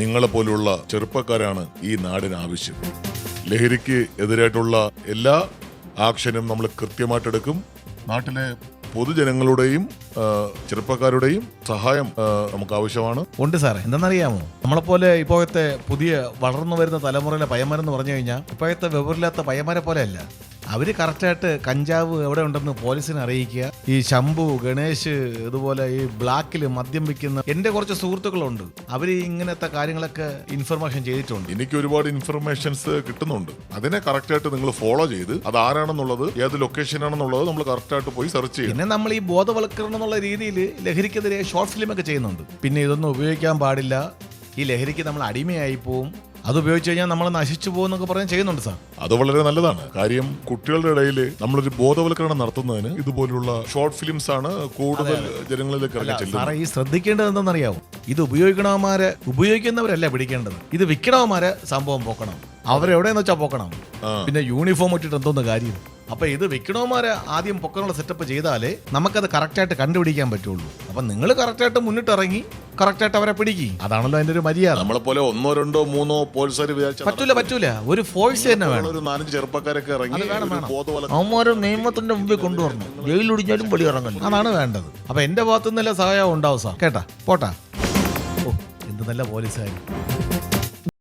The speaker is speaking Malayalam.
നിങ്ങളെ പോലുള്ള ചെറുപ്പക്കാരാണ് ഈ നാടിന് ആവശ്യം. ലഹരിക്ക് എതിരായിട്ടുള്ള എല്ലാ ആക്ഷനും നമ്മൾ കൃത്യമായിട്ടെടുക്കും. നാട്ടിലെ പൊതുജനങ്ങളുടെയും ചെറുപ്പക്കാരുടെയും സഹായം നമുക്ക് ആവശ്യമാണ് ഉണ്ട് സാറേ. എന്തെന്നറിയാമോ? നമ്മളെപ്പോലെ ഇപ്പോഴത്തെ പുതിയ വളർന്നു വരുന്ന തലമുറയിലെ പയ്യന്മാരെന്ന് പറഞ്ഞു കഴിഞ്ഞാൽ ഇപ്പോഴത്തെ വിവരമില്ലാത്ത പയ്യന്മാരെ പോലെയല്ല. അവർ കറക്റ്റായിട്ട് കഞ്ചാവ് എവിടെ ഉണ്ടെന്ന് പോലീസിനെ അറിയിക്കുക. ഈ ശംഭു ഗണേഷ് ഇതുപോലെ ഈ ബ്ലാക്കിൽ മദ്യം വിൽക്കുന്ന എന്റെ കുറച്ച് സുഹൃത്തുക്കളുണ്ട്. അവർ ഇങ്ങനത്തെ കാര്യങ്ങളൊക്കെ ഇൻഫർമേഷൻ ചെയ്തിട്ടുണ്ട്. എനിക്ക് ഒരുപാട് ഇൻഫർമേഷൻസ് കിട്ടുന്നുണ്ട്. അതിനെ കറക്റ്റായിട്ട് നിങ്ങൾ ഫോളോ ചെയ്ത് അത് ആരാണെന്നുള്ളത് ഏത് ലൊക്കേഷൻ ആണെന്നുള്ളത് നമ്മൾ കറക്റ്റായിട്ട് പോയി സെർച്ച് ചെയ്യും പിന്നെ നമ്മൾ ഈ ബോധവൽക്കരണം എന്നുള്ള രീതിയിൽ ലഹരിക്കെതിരെ ഷോർട്ട് ഫിലിം ഒക്കെ ചെയ്യുന്നുണ്ട്. പിന്നെ ഇതൊന്നും ഉപയോഗിക്കാൻ പാടില്ല. ഈ ലഹരിക്ക് നമ്മൾ അടിമയായി പോവും. അത് ഉപയോഗിച്ച് കഴിഞ്ഞാൽ നമ്മൾ നശിച്ചു പോകുന്നൊക്കെ പറയാൻ പറഞ്ഞ് ചെയ്യുന്നുണ്ട് സാർ. അത് വളരെ നല്ലതാണ്. കാര്യം കുട്ടികളുടെ ഇടയിൽ നമ്മളൊരു ബോധവൽക്കരണം നടത്തുന്നതിന് ഇതുപോലുള്ള ഷോർട്ട് ഫിലിംസ് ആണ് കൂടുതൽ ജനങ്ങളിലേക്ക് ഇറങ്ങി ചെല്ലുന്നത്. സാറേ ഈ ശ്രദ്ധിക്കേണ്ടത് എന്തെന്നറിയാവോ ഇത് ഉപയോഗിക്കണവന്മാരെ ഉപയോഗിക്കുന്നവരല്ല പിടിക്കേണ്ടത്. ഇത് വിൽക്കണവന്മാരെ സംഭവം പോക്കണം. അവരെവിടെയെന്ന് വെച്ചാൽ പോക്കണം. ആ. പിന്നെ യൂണിഫോം ഇട്ടിട്ട് എന്തോന്ന് കാര്യം? അപ്പൊ ഇത് വിൽക്കണവന്മാരെ ആദ്യം പൊക്കനുള്ള സെറ്റപ്പ് ചെയ്താലേ നമുക്കത് കറക്റ്റായിട്ട് കണ്ടുപിടിക്കാൻ പറ്റുള്ളൂ. അപ്പൊ നിങ്ങൾ കറക്റ്റായിട്ട് മുന്നിട്ട് ഇറങ്ങി കറക്റ്റായിട്ട് അവരെ പിടിക്കും. അതാണല്ലോ അതിന്റെ ഒരു മര്യാദ. നമ്മളെ പോലെ ഒന്നോ രണ്ടോ മൂന്നോ പോലീസുകാർ വിചാരിച്ചാൽ പറ്റൂല പറ്റൂല. ഒരു ഫോഴ്സ് തന്നെ വേണം. ഒരു നാലഞ്ച് ചെറുപ്പക്കാരൊക്കെ ഇറങ്ങി അത് വേണം, ഒരു വേണം. ബോധവൽക്കരണം അവന്മാരെ നിയമത്തിന്റെ മുമ്പിൽ കൊണ്ടുവരണം. ജയിലൊടിഞ്ഞാലും ഇറങ്ങണം അതാണ് വേണ്ടത്. അപ്പൊ എന്റെ ഭാഗത്തു നിന്നല്ല സഹായം ഉണ്ടാവും സാർ. കേട്ടാ? പോട്ടാ. ഓ എന്ത് നല്ല പോലീസുകാർ